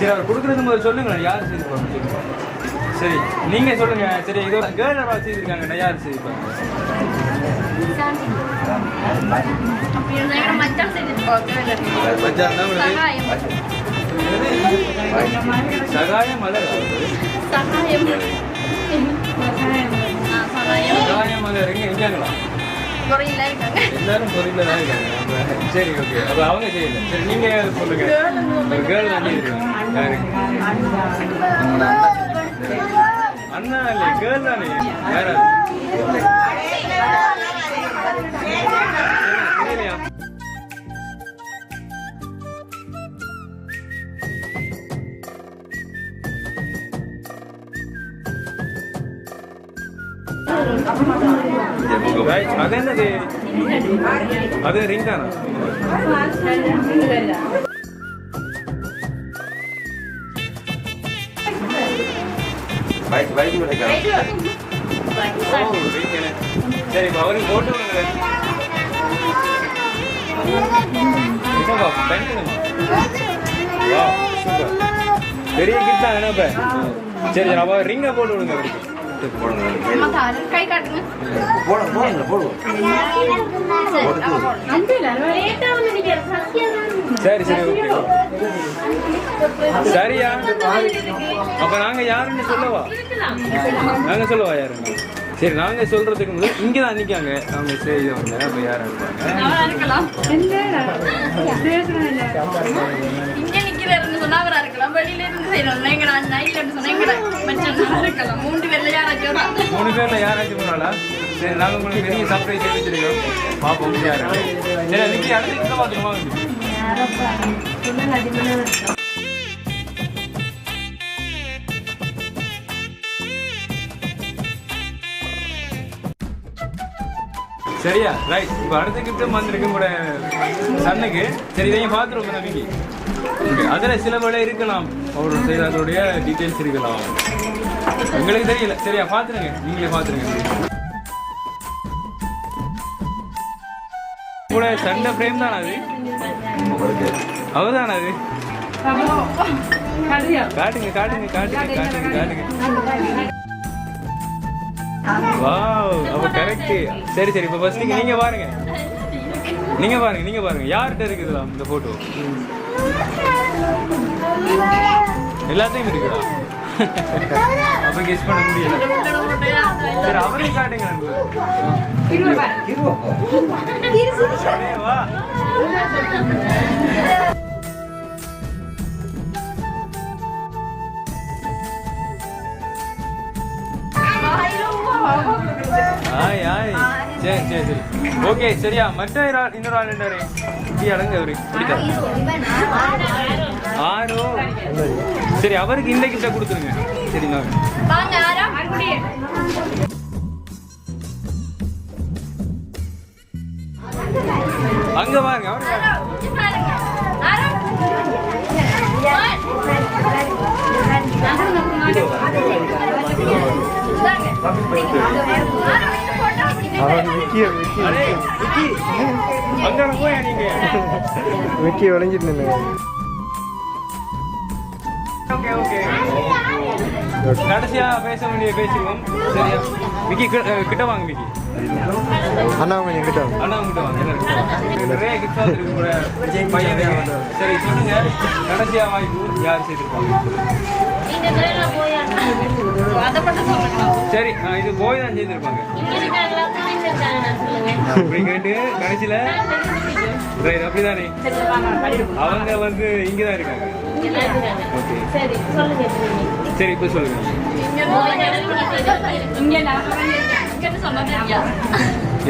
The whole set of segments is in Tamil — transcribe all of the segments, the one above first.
சரி அவர் கொடுக்குறது முதல்ல சொல்லுங்களேன் யார் செய்திருப்பாங்க. சரி நீங்க சொல்லுங்க சரி இதோ கேர்ள் யாராவது செய்திருக்காங்க யார் செய்திருப்பாங்க? சகாயம் மலர் சகாயம். மலர் எங்க எங்கங்களா முறையில் இருக்காங்க எல்லாரும் பொருளில் தான் இருக்காங்க. அப்ப சரி ஓகே அப்போ அவங்க செய்யல சரி நீங்க சொல்லுங்க. ஒரு கேர்ள் அண்ணா. இல்லை கேர்ள் தானே. தெரியலையா Right, അതെന്നത് അത് റിംഗ് ആണ് ബൈക്ക് ബൈക്ക് വിളിക്കാം ഓ റിംഗ് ശരി ഇപ്പൊ അവര് ഫോട്ടോ பெரிய கிஃப்ட் தான் என்ன இப்ப சரி சரி அவ ரிங்க போட்டு விடுங்க அவருக்கு கை காட்டுங்க. போடுங்க போடுங்க போடுவோம் சரி சரி ஓகே. சரியா? அப்ப நாங்க யாருன்னு சொல்லவா? நாங்க சொல்லவா யாருன்னு சரி நாங்க சொல்றதுக்கு முதல் இங்க தான் நிக்காங்க அவங்க செய்தவங்க அப்ப யாரா இருப்பாங்க அவரா இருக்கலாம். வெளியில இருந்து செய்யணும் எங்கடா நைட்ல சொன்னா எங்கடா மச்சான் இருக்கலாம். மூன்று பேர்ல யாராச்சும் மூணு பேர்ல யாராச்சும் போனாலா சரி நாங்க உங்களுக்கு பெரிய சர்ப்ரைஸ் செய்து பாப்போம் யாரு சரி அதுக்கு அடுத்து இங்க பாத்துருமா சரியா? ரைட் இப்போ அடுத்த கிஃப்ட்டும் வந்திருக்கு கூட சன்னுக்கு சரி இதையும் பார்த்துருவோம் நம்பிக்கை அதில் சில வேலை இருக்கலாம். அவர் செய்ததோடைய டீட்டெயில்ஸ் இருக்கலாம். உங்களுக்கு தெரியல. சரியா பார்த்துருங்க நீங்களே பார்த்துருங்க கூட சண்டை ஃப்ரேம் தானே அது? அவர்தானே அது? காட்டுங்க காட்டுங்க காட்டுங்க காட்டுங்க காட்டுங்க. வாவ் அப்ப கரெக்ட் சரி சரி. இப்போ ஃபர்ஸ்ட் நீங்க பாருங்க. நீங்க பாருங்க நீங்க பாருங்க. யார்கிட்ட இருக்குதுலாம் இந்த போட்டோ எல்லாத்தையும் இருக்குதா அப்ப கெஸ் பண்ண முடியல. சரி அவரையும் காட்டுங்க ஆய் ஆய். சரி சரி சரி. ஓகே சரியா. மற்ற இன்னொரு ஆள் என்ன இப்படி அடங்க அவரு ஆரோ. சரி அவருக்கு இந்த கிட்ட கொடுத்துருங்க. சரி நான் வாங்க ஆரா விக்கி, விளைஞ்சிட்டு நின்னுங்க கடைசியா பேச வேண்டிய பேசிடுவோம். சரியா? விக்கி கிட்ட வாங்க விக்கி. அண்ணா கொஞ்சம் கிட்ட வாங்க. அண்ணா கிட்ட வாங்க. நிறைய இருக்கு பையன் சரி சொல்லுங்க. கடைசியா வாய்ப்பு யார் செய்திருப்பாங்க? சரி ஆ, இது போய் தான் செய்திருப்பாங்க. அப்படி கேட்டு கடைசியில ரைட் அப்படிதானே? அவங்க வந்து இங்க தான் இருக்காங்க. ஓகே. சரி சொல்லுங்க சரி இப்போ சொல்லுங்க. யாராவனா?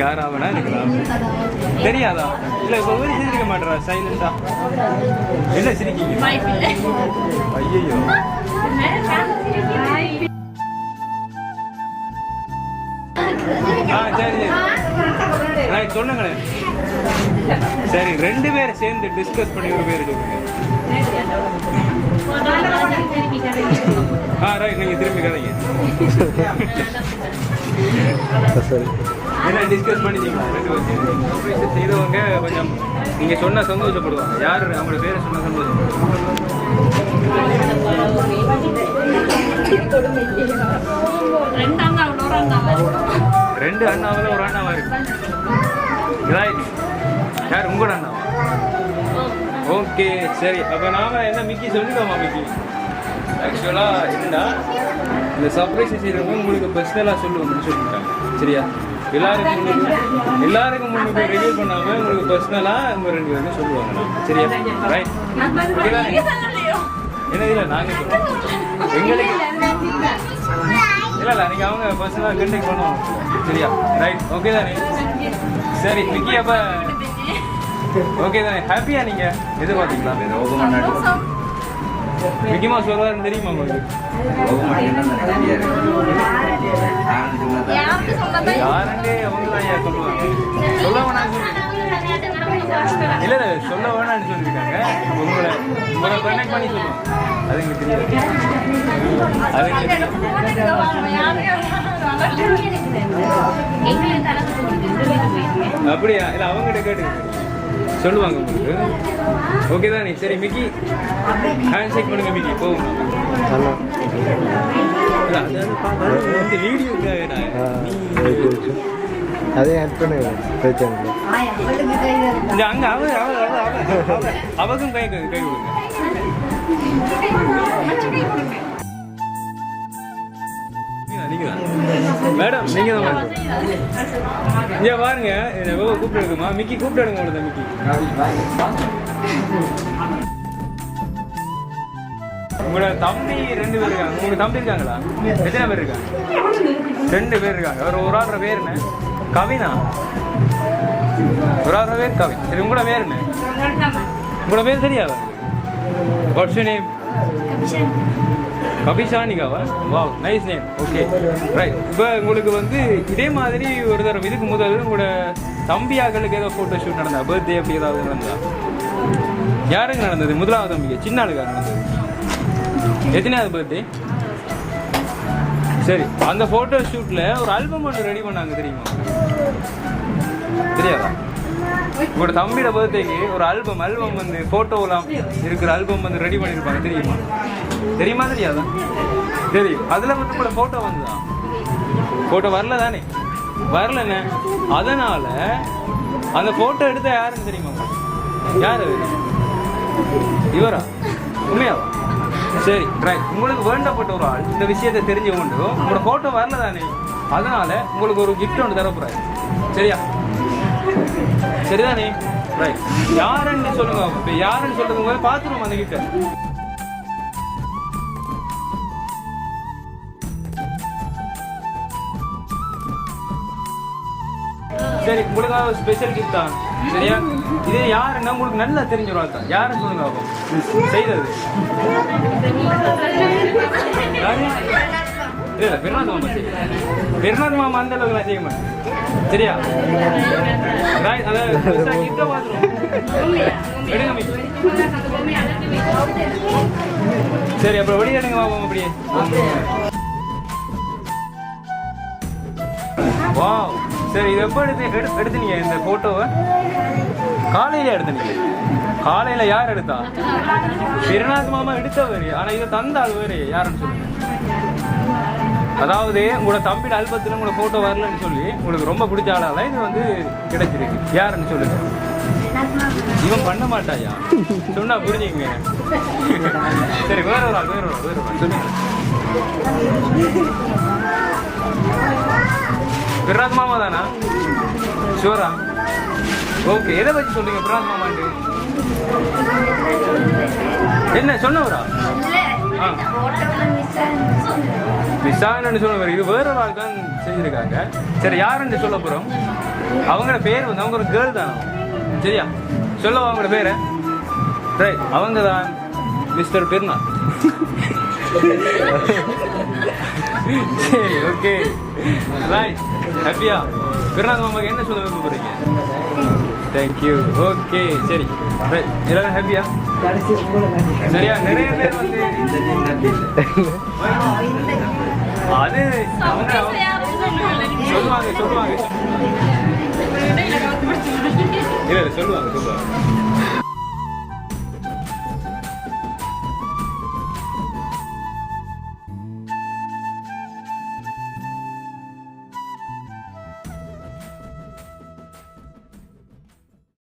யார் அவனா இருக்கலாம் தெரியாதா? இல்ல இப்போ ஒரு சிரிக்க மாட்டா சைலண்டா என்ன சிரிக்கீங்க ஐயோ ஆ சரி சரி. ரைட் சொல்லுங்களேன். சரி ரெண்டு பேரும் சேர்ந்து டிஸ்கஸ் பண்ணி ஒரு பேர் சொல்லுங்க. ஆ ரைட் நீங்க திரும்பி கதைங்க. சரி. என்ன டிஸ்கஸ் பண்ணிட்டீங்களா ரெண்டு பேரும் செய்தவங்க கொஞ்சம் நீங்கள் சொன்னால் சந்தோஷப்படுவாங்க. யார் அவங்களோட பேரை சொன்னா சந்தோஷப்படுவாங்க ரெண்டாம் நாள் ஒரு ரெண்டு அண்ணாவில் ஒரு அண்ணாவா இருக்கு. ரைட் யார்? உங்களோட அண்ணாவா? ஓகே சரி. அப்போ நாம என்ன மிக்கி சொல்லிட்டோமா மிக்கி? ஆக்சுவலாக என்னடா இந்த சர்ப்ரைஸ் செய்கிறவங்க உங்களுக்கு பர்சனலாக சொல்லுவோம்னு சொல்லிட்டாங்க சரியா? எல்லாருக்கும் எல்லாருக்கும் முன்னுக்கு ரிவ்யூ பண்ணாம உங்களுக்கு பர்சனலாக நம்ம ரெண்டு பேரும் சொல்லுவாங்க சரியா? ரைட் நீங்க என்ன இல்லை நாங்கள் எங்களுக்கு இல்லை இல்லை நீங்கள் அவங்க பர்சனலாக கண்டெக்ட் பண்ணுவாங்க. சரியா? ரைட் ஓகே தானே? சரி விக்கி அப்போ ஓகே தானே? ஹாப்பியா நீங்கள் எதிர்பார்த்தீங்களா? சந்தோஷம். மிக்கி மாஸ் வருவாருன்னு தெரியுமா உங்களுக்கு? யாருக்கு சொன்னதா அவங்க தான் சொல்லுவாங்க. சொல்ல வேணாம்னு சொல்லி இல்லை இல்லை சொல்ல வேணாம்னு சொல்லியிருக்காங்க உங்களை உங்களை கனெக்ட் பண்ணி சொல்லுவோம். அது எங்களுக்கு தெரியாது. அது எங்களுக்கு தெரியாது. அப்படியா? இல்லை அவங்ககிட்ட கேட்டு சொல்லுவாங்க உங்களுக்கு. ஓகே தானே? சரி மிக்கி. ஹேண்ட் ஷேக் பண்ணுங்க மிக்கி. போகும் அதே ஆட் பண்ணுங்க இந்த அங்க அவ அவ அவ அவ அவ. அவக்கும் கை கை கை கொடுங்க. மேடம் நீங்க தான் மேடம் இங்க பாருங்க என்ன வெவ மிக்கி கூப்பிடுங்க எடுங்க உங்களோட மிக்கி. உங்களோட தம்பி ரெண்டு பேர் இருக்காங்க. உங்க தம்பி இருக்காங்களா? எத்தனை பேர் இருக்காங்க? ரெண்டு பேர் இருக்காங்க. ஒரு ஒரு ஆளுற பேர் என்ன? கவினா. ஒரு ஆளுற பேர் கவி. சரி உங்களோட பேர் என்ன? உங்களோட பேர் தெரியாதா? What's name கபிஷானிகாவா? Wow nice name okay right இப்போ உங்களுக்கு வந்து இதே மாதிரி ஒரு தடவை இதுக்கு முதல் உங்களோட தம்பியாக்களுக்கு ஏதோ ஃபோட்டோ ஷூட் நடந்தா பர்த்டே அப்படி ஏதாவது நடந்தா யாருக்கு நடந்தது? முதலாவது தம்பிக்கு. சின்ன ஆளுக்கா நடந்தது? எத்தனையாவது பர்த்டே சரி. அந்த ஃபோட்டோ ஷூட்டில் ஒரு ஆல்பம் ஒன்று ரெடி பண்ணாங்க தெரியுமா? தெரியாதா? உங்களோட தம்பியோட பர்த்டேக்கு ஒரு ஆல்பம் ஆல்பம் வந்து ஃபோட்டோலாம் இருக்கிற ஆல்பம் வந்து ரெடி பண்ணியிருப்பாங்க தெரியுமா? தெரியுமா தெரியாதா? தெரியும். அதில் வந்து கூட ஃபோட்டோ வந்துதா? ஃபோட்டோ வரல தானே வரலண்ணே. அதனால அந்த ஃபோட்டோ எடுத்த யாருன்னு தெரியுமா? யார்? அது இவரா? உண்மையாவா? சரி ரைட் உங்களுக்கு வேண்டப்பட்ட ஒரு ஆள் இந்த விஷயத்தை தெரிஞ்சு கொண்டு உங்களோட ஃபோட்டோ வரல தானே அதனால உங்களுக்கு ஒரு கிஃப்ட் ஒன்று தரப்போகிறாரு சரியா? சரிதானே? ரைட் யாருன்னு சொல்லுங்க. இப்போ யாருன்னு சொல்றது முதல்ல பார்த்துருவோம் அந்த கிட்ட. சரி உங்களுக்காக ஸ்பெஷல் கிஃப்ட் தான். சரியா? இது யாருன்னா உங்களுக்கு நல்லா தெரிஞ்ச ஒரு ஆள் தான். யாருன்னு சொல்லுங்க. செய்தது? இல்ல இல்ல மாமா செய்யும் மாமா அந்த அளவுக்கு செய்ய மாட்டேன் சரியா? அதாவது சரி அப்புறம் வெளியே எடுங்க பாப்போம் அப்படியே. வா சரி இது எப்போ எடுத்து எடு எடுத்தீங்க இந்த ஃபோட்டோவை காலையில எடுத்துனீங்க காலையில யார் எடுத்தா? பெருநாத் மாமா எடுத்தவர். ஆனால் இதை தந்தாள் வேறு யாருன்னு சொல்லுங்க. அதாவது உங்களோட தம்பியோட ஆல்பத்தில் உங்களோட ஃபோட்டோ வரலன்னு சொல்லி உங்களுக்கு ரொம்ப பிடிச்ச ஆளால இது வந்து கிடைச்சிருக்கு. யாருன்னு சொல்லுங்க. இவன் பண்ண மாட்டாயா? சொன்னா புரிஞ்சுங்க சரி வேற ஒரு வேற ஒரு வேற ஒரு சொல்லுங்க. பிராத் மாமா தானா? ஷூரா ஓகே எதை பற்றி சொல்றீங்க பிராத் மாமாண்டு என்ன சொன்னவரா? ஆ விசாகன்னு இது வேற ஒரு ஆள் தான் செஞ்சிருக்காங்க சரி யாருன்னு சொல்ல போகிறோம் அவங்களோட பேர் வந்து அவங்க ஒரு கேர்ள் தான். சரியா? சொல்லவா அவங்களோட பேர்? ரைட் அவங்க தான் மிஸ்டர் பெருனா சரி ஓகே ரைட் ஹாப்பியா? பிறநாள் உங்களுக்கு என்ன சொல்ல விரும்ப போகிறீங்க தேங்க்யூ ஓகே சரி ரைட் எல்லாரும் ஹாப்பியா சரியா நிறைய பேர் வந்து அது அவங்க சொல்லுவாங்க சொல்லுவாங்க இல்ல இல்ல சொல்லுவாங்க சொல்லுவாங்க